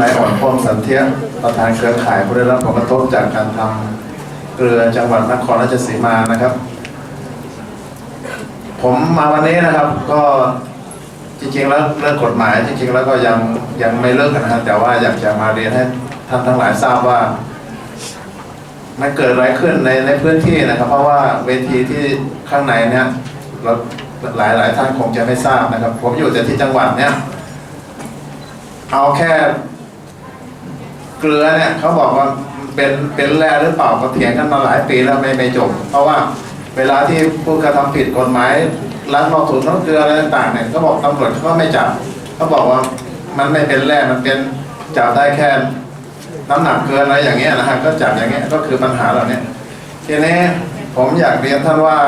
นายอ่อนพงสันเทียประธานเครือข่ายผู้ได้รับผลกระทบจากการทำเกลือจังหวัดนครราชสีมานะครับ ผมมาวันนี้นะครับ ก็จริงๆแล้วเรื่องกฎหมาย จริงๆแล้วก็ยังยังไม่เลิกนนะครับแต่ว่าอยากจะมาเรียนให้ท่านทั้งหลายทราบว่ามันเกิดอะไรขึ้นในในพื้นที่นะครับ เพราะว่าเวทีที่ข้างในเนี่ยเราหลายหลายท่านคงจะไม่ทราบนะครับ ผมอยู่แต่ที่จังหวัดเนี่ยเอาแค่ เกลือเนี่ยเขาบอกว่าเป็นเป็นแร่หรือเปล่าก็เถียงกันมาหลายปีแล้วไม่ไม่จบ เพราะว่าเวลาที่ผู้กระทำผิดกฎหมายล้างนอกถุงน้ำเกลืออะไรต่างเนี่ยเขาบอกตำรวจเขาก็ไม่จับเขาบอกว่ามันไม่เป็นแร่มันเป็นจับได้แค่น้ำหนักเกินอะไรอย่างเงี้ยนะฮะก็จับอย่างเงี้ยก็คือปัญหาเหล่านี้ทีนี้ผมอยากเรียนท่านว่า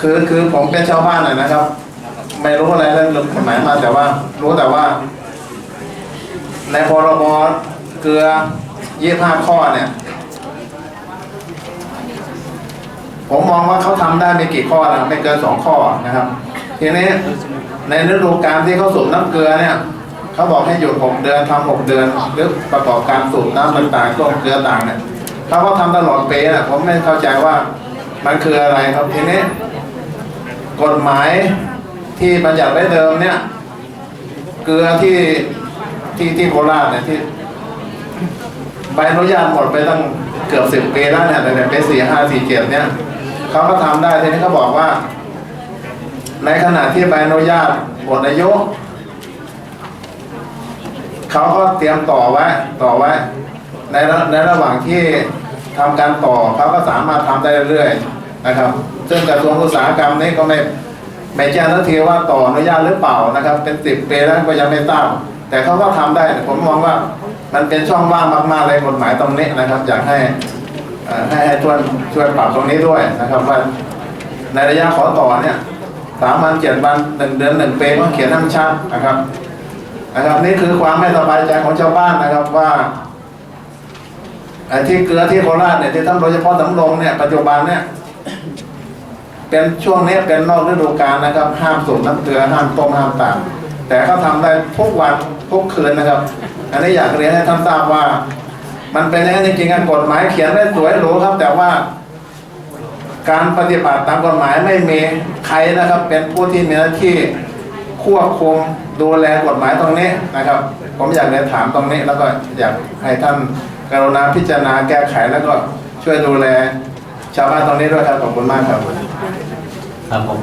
คือคือผมเป็นชาวบ้านน่ะนะครับ ไม่รู้อะไรเรื่องกฎหมายมาแต่ว่า รู้แต่ว่า ในพรบเกลือยี่ห้าข้อเนี่ย ผมมองว่าเขาทำได้ไม่กี่ข้อนะไม่เกินสองข้อนะครับ ทีนี้ในฤดูกาลที่เขาสูบน้ำเกลือเนี่ยเขาบอกให้หยุดหกเดือนทำหกเดือนหรือประกอบการสูบน้ำต่างๆช่วงเกลือต่างเนี่ยเขาก็ทำตลอดปีนะผมไม่เข้าใจว่ามันคืออะไรครับทีนี้ กฎหมายที่บัญญัติไว้เดิมเนี่ย เกลือที่ ที่ที่โคราชเนี่ยที่ใบอนุญาตหมดไปตั้งเกือบสิบปีแล้วเนี่ยแต่ปีสี่ห้าสี่เจ็ดเนี่ยเขาก็ทำได้ทีนี้เขาบอกว่า ในขณะที่ใบอนุญาตหมดอายุเขาก็เตรียมต่อไว้ต่อไว้ ในระในระหว่างที่ทำการต่อเขาก็สามารถทำได้เรื่อยๆนะครับ ซึ่งกระทรวงอุตสาหกรรมนี้ก็ไม่ไม่แจ้งทันทีว่าต่ออนุญาตหรือเปล่านะครับ เป็นสิบปีแล้วก็ยังไม่ทราบ แต่เขาก็ทำได้ผมมองว่ามันเป็นช่องว่างมากๆเลยกฎหมายตรงนี้นะครับ อยากให้ให้ช่วยช่วยปรับตรงนี้ด้วยนะครับว่าในระยะขอต่อเนี่ยสามวันเจ็ดวันหนึ่งเดือนหนึ่งปีก็เขียนให้มันชัดนะครับนะครับ นี่คือความไม่สบายใจของชาวบ้านนะครับว่าไอ้ที่เกลือที่โคราชเนี่ยที่ทำโดยเฉพาะสำโรงเนี่ยปัจจุบันเนี่ยเป็นช่วงนี้เป็นนอกฤดูกาลนะครับ ห้ามสูบน้ำเกลือห้ามต้มห้ามตาก แต่เขาทำได้ทุกวันทุกคืนนะครับ อันนี้อยากเรียนให้ท่านทราบว่า มันเป็นอย่างนั้นจริงๆกฎหมายเขียนไว้สวยหรูครับ แต่ว่าการปฏิบัติตามกฎหมายไม่มีใครนะครับ เป็นผู้ที่มีหน้าที่ควบคุมดูแลกฎหมายตรงนี้นะครับ ผมอยากเรียนถามตรงนี้ แล้วก็อยากให้ท่านกรุณาพิจารณาแก้ไขแล้วก็ช่วยดูแลชาวบ้านตรงนี้ด้วยครับขอบคุณมากครับครับผม